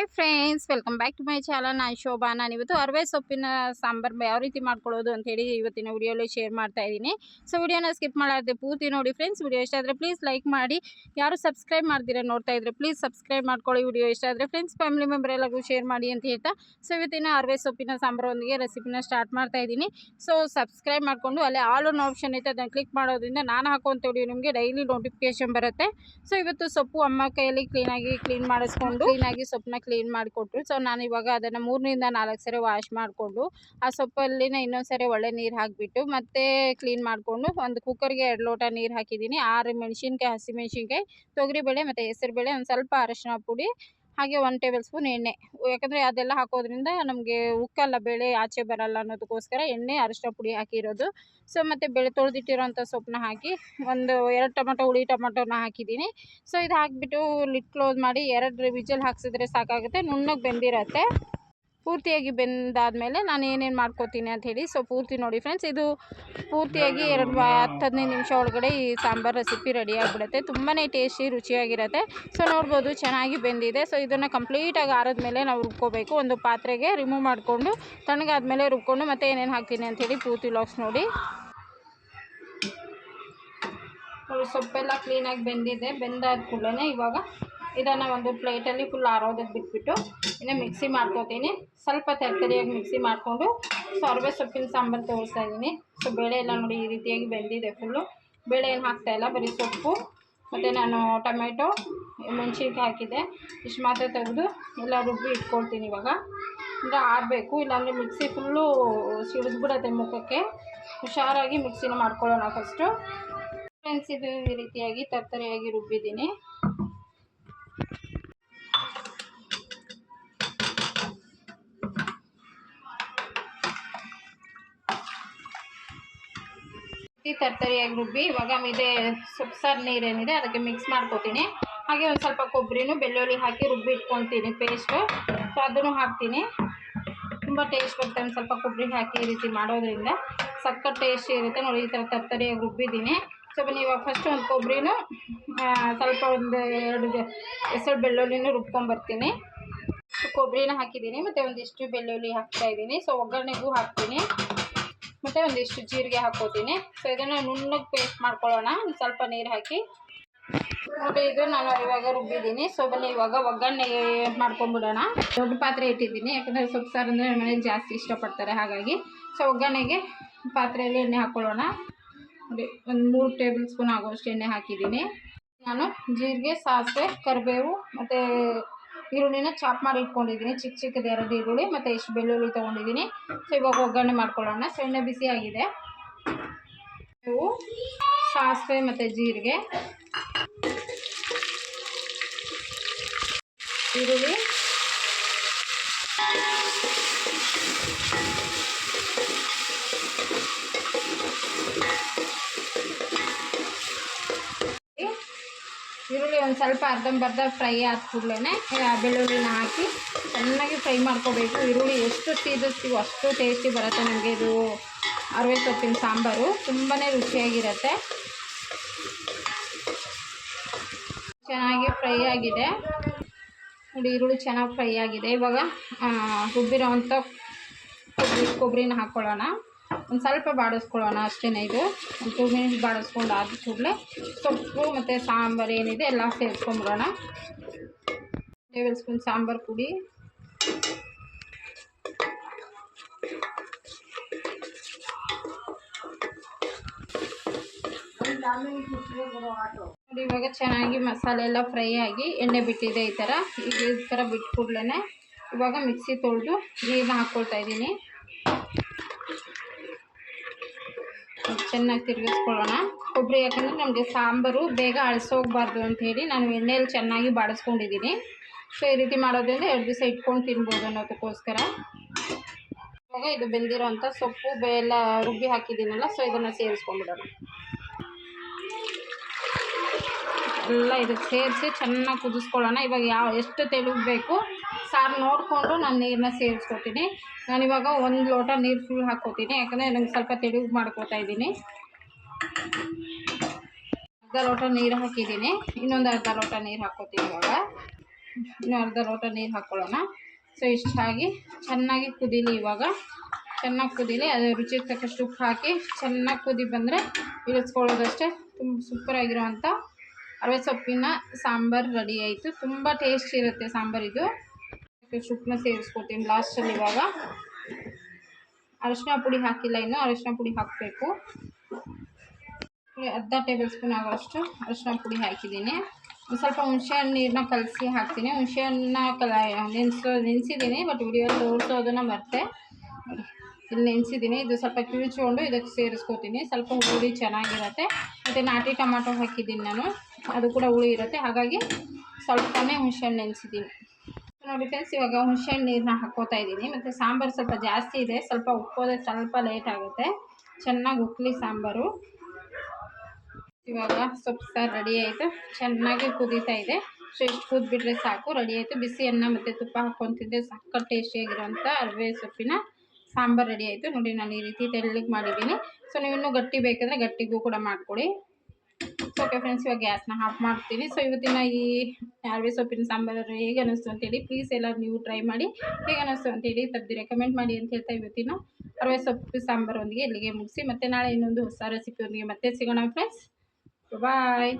Hi friends welcome back to my channel ನಾನು ಶೋಭಾ, ನಾನು ಇವತ್ತು ಅರವೆ ಸೊಪ್ಪಿನ ಸಾಂಬಾರ್ ಯಾವ ರೀತಿ ಮಾಡ್ಕೊಳ್ಳೋದು ಅಂತೇಳಿ ಇವತ್ತಿನ ವಿಡಿಯೋಲಿ ಶೇರ್ ಮಾಡ್ತಾ ಇದ್ದೀನಿ. ಸೊ ವಿಡಿಯೋನ ಸ್ಕಿಪ್ ಮಾಡಾರ್ದೆ ಪೂರ್ತಿ ನೋಡಿ ಫ್ರೆಂಡ್ಸ್ ವಿಡಿಯೋ ಇಷ್ಟ ಆದರೆ ಪ್ಲೀಸ್ ಲೈಕ್ ಮಾಡಿ. ಯಾರು ಸಬ್ಸ್ಕ್ರೈಬ್ ಮಾಡ್ತೀರಾ ನೋಡ್ತಾ ಇದ್ರೆ ಪ್ಲೀಸ್ ಸಬ್ಸ್ಕ್ರೈಬ್ ಮಾಡ್ಕೊಳ್ಳಿ. ವಿಡಿಯೋ ಇಷ್ಟ ಆದರೆ ಫ್ರೆಂಡ್ಸ್ ಫ್ಯಾಮಿಲಿ ಮೆಂಬರ್ ಎಲ್ಲರಿಗೂ ಶೇರ್ ಮಾಡಿ ಅಂತ ಹೇಳ್ತಾ. ಸೊ ಇವತ್ತಿನ ಅರವೆ ಸೊಪ್ಪಿನ ಸಾಂಬಾರೊಂದಿಗೆ ರೆಸಿಪಿನ ಸ್ಟಾರ್ಟ್ ಮಾಡ್ತಾ ಇದ್ದೀನಿ. ಸೊ ಸಬ್ಸ್ಕ್ರೈಬ್ ಮಾಡಿಕೊಂಡು ಅಲ್ಲೇ ಆಲ್ ಒನ್ ಆಪ್ಷನ್ ಐತೆ ಅದನ್ನು ಕ್ಲಿಕ್ ಮಾಡೋದ್ರಿಂದ ನಾನು ಹಾಕುವಂಥ ವಿಡಿಯೋ ನಿಮಗೆ ಡೈಲಿ ನೋಟಿಫಿಕೇಶನ್ ಬರುತ್ತೆ. ಸೊ ಇವತ್ತು ಸೊಪ್ಪು ಅಮ್ಮ ಕೈಯಲ್ಲಿ ಕ್ಲೀನಾಗಿ ಕ್ಲೀನ್ ಮಾಡಿಸ್ಕೊಂಡು ಕ್ಲೀನಾಗಿ ಸೊಪ್ಪನ್ನ ಕ್ಲೀನ್ ಮಾಡಿಕೊಟ್ರು. ಸೊ ನಾನು ಇವಾಗ ಅದನ್ನು ಮೂರರಿಂದ ನಾಲ್ಕು ಸರಿ ವಾಶ್ ಮಾಡಿಕೊಂಡು, ಆ ಸೊಪ್ಪಲ್ಲಿನ ಇನ್ನೊಂದು ಸರಿ ಒಳ್ಳೆ ನೀರು ಹಾಕಿಬಿಟ್ಟು, ಮತ್ತೆ ಕ್ಲೀನ್ ಮಾಡಿಕೊಂಡು ಒಂದು ಕುಕ್ಕರ್ಗೆ ಎರಡು ಲೋಟ ನೀರು ಹಾಕಿದ್ದೀನಿ ಆರು ಮೆಣಸಿನ್ಕಾಯಿ ಹಸಿಮೆಣ್ಸಿನ್ಕಾಯಿ ತೊಗರಿಬೇಳೆ ಮತ್ತು ಹೆಸರುಬೇಳೆ ಒಂದು ಸ್ವಲ್ಪ ಅರಶಿನ ಪುಡಿ ಹಾಗೆ ಒನ್ ಟೇಬಲ್ ಸ್ಪೂನ್ ಎಣ್ಣೆ. ಯಾಕಂದರೆ ಅದೆಲ್ಲ ಹಾಕೋದ್ರಿಂದ ನಮಗೆ ಉಕ್ಕಲ್ಲ, ಬೇಳೆ ಆಚೆ ಬರಲ್ಲ ಅನ್ನೋದಕ್ಕೋಸ್ಕರ ಎಣ್ಣೆ ಅರಿಶಿನ ಪುಡಿ ಹಾಕಿರೋದು. ಸೊ ಮತ್ತು ಬೆಳೆ ತೊಳೆದಿಟ್ಟಿರೋಂಥ ಸೊಪ್ಪನ್ನ ಹಾಕಿ ಒಂದು ಎರಡು ಟೊಮೊಟೊ, ಹುಳಿ ಟೊಮೊಟೊನ ಹಾಕಿದ್ದೀನಿ. ಸೊ ಇದು ಹಾಕಿಬಿಟ್ಟು ಲಿಟ್ ಕ್ಲೋಸ್ ಮಾಡಿ ಎರಡು ವಿಜಲ್ ಹಾಕ್ಸಿದ್ರೆ ಸಾಕಾಗುತ್ತೆ. ನುಣ್ಣಗೆ ಬೆಂದಿರತ್ತೆ. ಪೂರ್ತಿಯಾಗಿ ಬೆಂದಾದಮೇಲೆ ನಾನು ಏನೇನು ಮಾಡ್ಕೋತೀನಿ ಹೇಳಿ ಸೊ ಪೂರ್ತಿ ನೋಡಿ ಫ್ರೆಂಡ್ಸ್ ಇದು ಪೂರ್ತಿಯಾಗಿ ಎರಡು ಹತ್ತು ಹದಿನೈದು ನಿಮಿಷ ಒಳಗಡೆ ಈ ಸಾಂಬಾರು ರೆಸಿಪಿ ರೆಡಿ ಆಗಿಬಿಡುತ್ತೆ. ತುಂಬಾ ಟೇಸ್ಟಿ ರುಚಿಯಾಗಿರುತ್ತೆ. ಸೊ ನೋಡ್ಬೋದು, ಚೆನ್ನಾಗಿ ಬೆಂದಿದೆ. ಸೊ ಇದನ್ನು ಕಂಪ್ಲೀಟಾಗಿ ಆರಿದ್ಮೇಲೆ ನಾವು ರುಬ್ಕೋಬೇಕು. ಒಂದು ಪಾತ್ರೆಗೆ ರಿಮೂವ್ ಮಾಡಿಕೊಂಡು, ತಣ್ಣಗಾದ್ಮೇಲೆ ರುಬ್ಕೊಂಡು ಮತ್ತೆ ಏನೇನು ಹಾಕ್ತೀನಿ ಅಂಥೇಳಿ ಪೂರ್ತಿ ಲಾಕ್ಸ್ ನೋಡಿ. ನೋಡಿ ಸೊಪ್ಪೆಲ್ಲ ಕ್ಲೀನಾಗಿ ಬೆಂದಿದೆ. ಬೆಂದಾದ ಕೂಡಲೇ ಇವಾಗ ಇದನ್ನು ಒಂದು ಪ್ಲೇಟಲ್ಲಿ ಫುಲ್ ಆರೋದಕ್ಕೆ ಬಿಟ್ಬಿಟ್ಟು ಇನ್ನು ಮಿಕ್ಸಿ ಮಾಡ್ಕೋತೀನಿ. ಸ್ವಲ್ಪ ತರ್ತರಿಯಾಗಿ ಮಿಕ್ಸಿ ಮಾಡಿಕೊಂಡು ಸೊರಬೆ ಸೊಪ್ಪಿನ ಸಾಂಬಾರು ತೋರಿಸ್ತಾ ಇದ್ದೀನಿ. ಸೊ ಬೇಳೆ ಎಲ್ಲ ನೋಡಿ ಈ ರೀತಿಯಾಗಿ ಬೆಂದಿದೆ ಫುಲ್ಲು ಬೇಳೆ ಏನು ಹಾಕ್ತಾಯಿಲ್ಲ ಬರೀ ಸೊಪ್ಪು ಮತ್ತು ನಾನು ಟೊಮೆಟೊ, ಮೆಣಸಿನ್ಕಾಯಿ ಹಾಕಿದ್ದೆ. ಇಷ್ಟು ಮಾತ್ರ ತೆಗೆದು ಎಲ್ಲ ರುಬ್ಬಿ ಇಟ್ಕೊಳ್ತೀನಿ ಇವಾಗ. ಅಂದರೆ ಆರಬೇಕು, ಇಲ್ಲಾಂದರೆ ಮಿಕ್ಸಿ ಫುಲ್ಲು ಸಿಡಿದ್ಬಿಡತ್ತೆ ಮುಖಕ್ಕೆ. ಹುಷಾರಾಗಿ ಮಿಕ್ಸಿನ ಮಾಡ್ಕೊಳ್ಳೋಣ ಫಸ್ಟು ಫ್ರೆಂಡ್ಸ್ ಇದು ಈ ರೀತಿಯಾಗಿ ತರ್ತರಿಯಾಗಿ ರುಬ್ಬಿದ್ದೀನಿ. ಈ ತರ್ತರಿಯಾಗಿ ರುಬ್ಬಿ ಇವಾಗ ಇದೆ ಸೊಪ್ಪು ಸಾರು ನೀರೇನಿದೆ, ಅದಕ್ಕೆ ಮಿಕ್ಸ್ ಮಾಡ್ಕೊತೀನಿ. ಹಾಗೆ ಒಂದು ಸ್ವಲ್ಪ ಕೊಬ್ಬರಿನೂ ಬೆಳ್ಳುಳ್ಳಿ ಹಾಕಿ ರುಬ್ಬಿ ಇಟ್ಕೊತೀನಿ ಪೇಸ್ಟು ಸೊ ಅದನ್ನು ಹಾಕ್ತೀನಿ. ತುಂಬ ಟೇಸ್ಟ್ ಬರುತ್ತೆ ಒಂದು ಸ್ವಲ್ಪ ಕೊಬ್ಬರಿ ಹಾಕಿ ಈ ರೀತಿ ಮಾಡೋದ್ರಿಂದ. ಸಕ್ಕ ಟೇಸ್ಟ್ ಇರುತ್ತೆ. ನೋಡಿ, ಈ ಥರ ತರ್ತರಿಯಾಗಿ ರುಬ್ಬಿದ್ದೀನಿ. ಸೊ ಇವಾಗ ಫಸ್ಟ್ ಒಂದು ಕೊಬ್ಬರಿನೂ ಸ್ವಲ್ಪ ಒಂದು ಎರಡು ಹೆಸರು ಬೆಳ್ಳುಳ್ಳಿನೂ ರುಬ್ಕೊಂಬರ್ತೀನಿ. ಕೊಬ್ಬರಿನ ಹಾಕಿದ್ದೀನಿ. ಮತ್ತು ಒಂದಿಷ್ಟು ಬೆಳ್ಳುಳ್ಳಿ ಹಾಕ್ತಾಯಿದ್ದೀನಿ ಸೊ ಒಗ್ಗರಣೆಗೂ ಹಾಕ್ತೀನಿ. ಮತ್ತು ಒಂದಿಷ್ಟು ಜೀರಿಗೆ ಹಾಕೋತೀನಿ ಸೊ ಇದನ್ನು ನುಣ್ಣಗೆ ಪೇಸ್ಟ್ ಮಾಡ್ಕೊಳ್ಳೋಣ. ಒಂದು ಸ್ವಲ್ಪ ನೀರು ಹಾಕಿ. ನೋಡಿ ಇದು ನಾನು ಇವಾಗ ರುಬ್ಬಿದ್ದೀನಿ. ಸೊ ಬನ್ನಿ, ಇವಾಗ ಒಗ್ಗರಣೆ ಮಾಡ್ಕೊಂಬಿಡೋಣ ದೊಡ್ಡ ಪಾತ್ರೆ ಇಟ್ಟಿದ್ದೀನಿ. ಯಾಕಂದರೆ ಸೊಪ್ಪು ಸಾರು ಅಂದರೆ ಮನೇಲಿ ಜಾಸ್ತಿ ಇಷ್ಟಪಡ್ತಾರೆ. ಹಾಗಾಗಿ ಸೊ ಒಗ್ಗರಣೆಗೆ ಪಾತ್ರೆಯಲ್ಲಿ ಎಣ್ಣೆ ಹಾಕ್ಕೊಳ್ಳೋಣ. ನೋಡಿ, ಒಂದು ಮೂರು ಟೇಬಲ್ ಸ್ಪೂನ್ ಆಗೋಷ್ಟು ಎಣ್ಣೆ ಹಾಕಿದ್ದೀನಿ. ನಾನು ಜೀರಿಗೆ, ಸಾಸಿವೆ, ಕರಿಬೇವು, ಮತ್ತು ಈರುಳ್ಳಿನ ಚಾಪ್ ಮಾಡಿ ಇಟ್ಕೊಂಡಿದ್ದೀನಿ. ಚಿಕ್ಕ ಚಿಕ್ಕದ ಎರಡು ಈರುಳ್ಳಿ ಮತ್ತು ಇಷ್ಟು ಬೆಳ್ಳುಳ್ಳಿ ತೊಗೊಂಡಿದ್ದೀನಿ. ಸೊ ಇವಾಗ ಒಗ್ಗರಣೆ ಮಾಡ್ಕೊಳ್ಳೋಣ. ಸಣ್ಣ ಬಿಸಿ ಆಗಿದೆ. ಇವು ಸಾಸಿವೆ ಮತ್ತು ಜೀರಿಗೆ. ಈರುಳ್ಳಿ ಈರುಳ್ಳಿ ಒಂದು ಸ್ವಲ್ಪ ಅರ್ಧಂಬರ್ಧ ಫ್ರೈ ಆದ ಕೂಡಲೇ ಬೆಳ್ಳುಳ್ಳಿನ ಹಾಕಿ ಚೆನ್ನಾಗಿ ಫ್ರೈ ಮಾಡ್ಕೋಬೇಕು. ಈರುಳ್ಳಿ ಎಷ್ಟು ಸೀದಿಸ್ತೀವೋ ಅಷ್ಟು ಟೇಸ್ಟಿ ಬರುತ್ತೆ ನಮಗೆ. ಇದು ಅರವೆ ಸೊಪ್ಪಿನ ಸಾಂಬಾರು. ತುಂಬಾ ರುಚಿಯಾಗಿರುತ್ತೆ. ಚೆನ್ನಾಗಿ ಫ್ರೈ ಆಗಿದೆ. ನೋಡಿ, ಈರುಳ್ಳಿ ಚೆನ್ನಾಗಿ ಫ್ರೈ ಆಗಿದೆ. ಇವಾಗ ರುಬ್ಬಿರೋವಂಥ ಕೊಬ್ಬರಿ ಕೊಬ್ಬರಿನ ಹಾಕ್ಕೊಳ್ಳೋಣ ಒಂದು ಸ್ವಲ್ಪ ಬಾಡಿಸ್ಕೊಳ್ಳೋಣ ಅಷ್ಟೇ ಇದು. ಒಂದು ಟೂ ಮಿನಿಟ್ಸ್ ಬಾಡಿಸ್ಕೊಂಡು ಆದ ಕೂಡಲೇ ಸೊಪ್ಪು ಮತ್ತು ಸಾಂಬಾರು ಏನಿದೆ ಎಲ್ಲ ಸೇರಿಸ್ಕೊಂಬಿಡೋಣ ಟೇಬಲ್ ಸ್ಪೂನ್ ಸಾಂಬಾರು ಪುಡಿ. ಇವಾಗ ಚೆನ್ನಾಗಿ ಮಸಾಲೆ ಎಲ್ಲ ಫ್ರೈ ಆಗಿ ಎಣ್ಣೆ ಬಿಟ್ಟಿದೆ ಈ ಥರ ಈ ಥರ ಬಿಟ್ಟು ಕೂಡಲೇ ಇವಾಗ ಮಿಕ್ಸಿ ತೊಳೆದು ನೀರನ್ನ ಹಾಕ್ಕೊಳ್ತಾ ಇದ್ದೀನಿ. ಚೆನ್ನಾಗಿ ತಿರುಗಿಸ್ಕೊಳ್ಳೋಣ. ಕೊಬ್ಬರಿ ಯಾಕಂದರೆ ನಮಗೆ ಸಾಂಬಾರು ಬೇಗ ಅಳಿಸೋಗ್ಬಾರ್ದು ಅಂಥೇಳಿ ನಾನು ಎಣ್ಣೆಯಲ್ಲಿ ಚೆನ್ನಾಗಿ ಬಾಡಿಸ್ಕೊಂಡಿದ್ದೀನಿ. ಸೊ, ಈ ರೀತಿ ಮಾಡೋದ್ರಿಂದ ಎರಡು ದಿವಸ ಇಟ್ಕೊಂಡು ತಿನ್ಬೋದು ಅನ್ನೋದಕ್ಕೋಸ್ಕರ. ಇವಾಗ ಇದು ಬೆಂದಿರೋಂಥ ಸೊಪ್ಪು ಬೆಲ್ಲ ರುಬ್ಬಿ ಹಾಕಿದ್ದೀನಲ್ಲ, ಸೊ ಇದನ್ನು ಸೇರಿಸ್ಕೊಂಡ್ಬಿಡೋಣ ಎಲ್ಲ ಇದಕ್ಕೆ ಸೇರಿಸಿ ಚೆನ್ನಾಗಿ ಕುದಿಸ್ಕೊಳ್ಳೋಣ. ಇವಾಗ ಯಾವ ಎಷ್ಟು ತೆಳುಗ್ ಬೇಕು ಸಾರು ನೋಡಿಕೊಂಡು ನಾನು ನೀರನ್ನ ಸೇರಿಸ್ಕೊತೀನಿ. ಇವಾಗ ಒಂದು ಲೋಟ ನೀರು ಫುಲ್ ಹಾಕ್ಕೋತೀನಿ. ಯಾಕಂದರೆ ನನಗೆ ಸ್ವಲ್ಪ ತೆಳುಗ್ ಮಾಡ್ಕೋತಾ ಇದ್ದೀನಿ. ಅರ್ಧ ಲೋಟ ನೀರು ಹಾಕಿದ್ದೀನಿ. ಇನ್ನೊಂದು ಅರ್ಧ ಲೋಟ ನೀರು ಹಾಕ್ಕೋತೀನಿ ಇವಾಗ. ಇನ್ನು ಅರ್ಧ ಲೋಟ ನೀರು ಹಾಕ್ಕೊಳ್ಳೋಣ ಸೊ ಇಷ್ಟಾಗಿ ಚೆನ್ನಾಗಿ ಕುದೀಲಿ ಇವಾಗ. ಚೆನ್ನಾಗಿ ಕುದೀಲಿ. ಅದು ರುಚಿ ತಕ್ಕಷ್ಟು ಉಪ್ಪು ಹಾಕಿ ಚೆನ್ನಾಗಿ ಕುದಿ ಬಂದರೆ ಇಳಿಸ್ಕೊಳ್ಳೋದಷ್ಟೇ ತುಂಬ ಸೂಪರಾಗಿರೋವಂಥ ಅರವೆ ಸೊಪ್ಪಿನ ಸಾಂಬಾರು ರೆಡಿ ಆಯಿತು. ತುಂಬ ಟೇಸ್ಟ್ ಇರುತ್ತೆ ಸಾಂಬಾರು ಇದು ಉಪ್ಪನ್ನ ಸೇರಿಸ್ಕೊತೀನಿ ಲಾಸ್ಟಲ್ಲಿ ಇವಾಗ ಅರಶಿನ ಪುಡಿ ಹಾಕಿಲ್ಲ ಇನ್ನು. ಅರಶಿನ ಪುಡಿ ಹಾಕಬೇಕು. ಅರ್ಧ ಟೇಬಲ್ ಸ್ಪೂನ್ ಆಗೋಷ್ಟು ಅರಶಿನ ಪುಡಿ ಹಾಕಿದ್ದೀನಿ. ಒಂದು ಸ್ವಲ್ಪ ಹುಣಸೆ ನೀರನ್ನ ಕಲಸಿ ಹಾಕ್ತೀನಿ. ಹುಣಸೆ ಹಣ್ಣನ್ನ ಕಲ ನೆನೆಸೋ ನೆನೆಸಿದ್ದೀನಿ ಬಟ್ ವಿಡಿಯೋ ತೋರಿಸೋದನ್ನ ಮರ್ತೆ ಇಲ್ಲಿ ನೆನೆಸಿದ್ದೀನಿ. ಇದು ಸ್ವಲ್ಪ ಕಿವಿಚ್ಕೊಂಡು ಇದಕ್ಕೆ ಸೇರಿಸ್ಕೋತೀನಿ. ಸ್ವಲ್ಪ ಹುಳಿ ಚೆನ್ನಾಗಿರುತ್ತೆ. ಮತ್ತು ನಾಟಿ ಟೊಮಾಟೊ ಹಾಕಿದ್ದೀನಿ ನಾನು. ಅದು ಕೂಡ ಹುಳಿ ಇರುತ್ತೆ. ಹಾಗಾಗಿ ಸ್ವಲ್ಪನೇ ಹುಣಸೆ ಹಣ್ಣು ನೆನೆಸಿದ್ದೀನಿ. ನೋಡಿ ಫ್ರೆಂಡ್ಸ್ ಇವಾಗ ಹುಣಸೆಹಣ್ಣು ನೀರನ್ನ ಹಾಕೋತಾ ಇದ್ದೀನಿ. ಮತ್ತು ಸಾಂಬಾರು ಸ್ವಲ್ಪ ಜಾಸ್ತಿ ಇದೆ. ಸ್ವಲ್ಪ ಉಪ್ಪೋದ್ರೆ ಸ್ವಲ್ಪ ಲೇಟ್ ಆಗುತ್ತೆ. ಚೆನ್ನಾಗಿ ಉಕ್ಕಲಿ ಸಾಂಬಾರು. ಇವಾಗ ಸೊಪ್ಪು ಸಾರು ರೆಡಿ ಆಯಿತು. ಚೆನ್ನಾಗಿ ಕುದೀತಾ ಇದೆ. ಸೊ ಇಷ್ಟು ಕುದ್ಬಿಟ್ರೆ ಸಾಕು. ರೆಡಿ ಆಯಿತು. ಬಿಸಿ ಅನ್ನ ಮತ್ತು ತುಪ್ಪ ಹಾಕ್ಕೊತಿದ್ದೆ ಸಕ್ಕ ಟೇಸ್ಟಿಯಾಗಿರೋಂಥ ಅರವೆ ಸೊಪ್ಪಿನ ಸಾಂಬಾರು ರೆಡಿ ಆಯಿತು. ನೋಡಿ, ನಾನು ಈ ರೀತಿ ತೆಳ್ಳಗೆ ಮಾಡಿದ್ದೀನಿ. ಸೊ ನೀವು ಇನ್ನೂ ಗಟ್ಟಿ ಬೇಕಂದರೆ ಗಟ್ಟಿಗೂ ಕೂಡ ಮಾಡಿಕೊಡಿ. ಓಕೆ ಫ್ರೆಂಡ್ಸ್ ಇವಾಗ ಗ್ಯಾಸ್ನ ಆಫ್ ಮಾಡ್ತೀವಿ. ಸೊ ಇವತ್ತಿನ ಈ ಅರವೆ ಸೊಪ್ಪಿನ ಸಾಂಬಾರು ಹೇಗೆ ಅನ್ನಿಸ್ತು ಅಂತೇಳಿ ಪ್ಲೀಸ್ ಎಲ್ಲ ನೀವು ಟ್ರೈ ಮಾಡಿ ಹೇಗೆ ಅನ್ನಿಸ್ತು ಅಂತೇಳಿ ತಪ್ಪದಿ ರೆಕಮೆಂಡ್ ಮಾಡಿ ಅಂತ ಹೇಳ್ತಾ ಇವತ್ತಿನ ಅರವೆ ಸೊಪ್ಪು ಸಾಂಬಾರೊಂದಿಗೆ ಇಲ್ಲಿಗೆ ಮುಗಿಸಿ ಮತ್ತೆ ನಾಳೆ ಇನ್ನೊಂದು ಹೊಸ ರೆಸಿಪಿಯೊಂದಿಗೆ ಮತ್ತೆ ಸಿಗೋಣ ಫ್ರೆಂಡ್ಸ್ ಬಾಯ್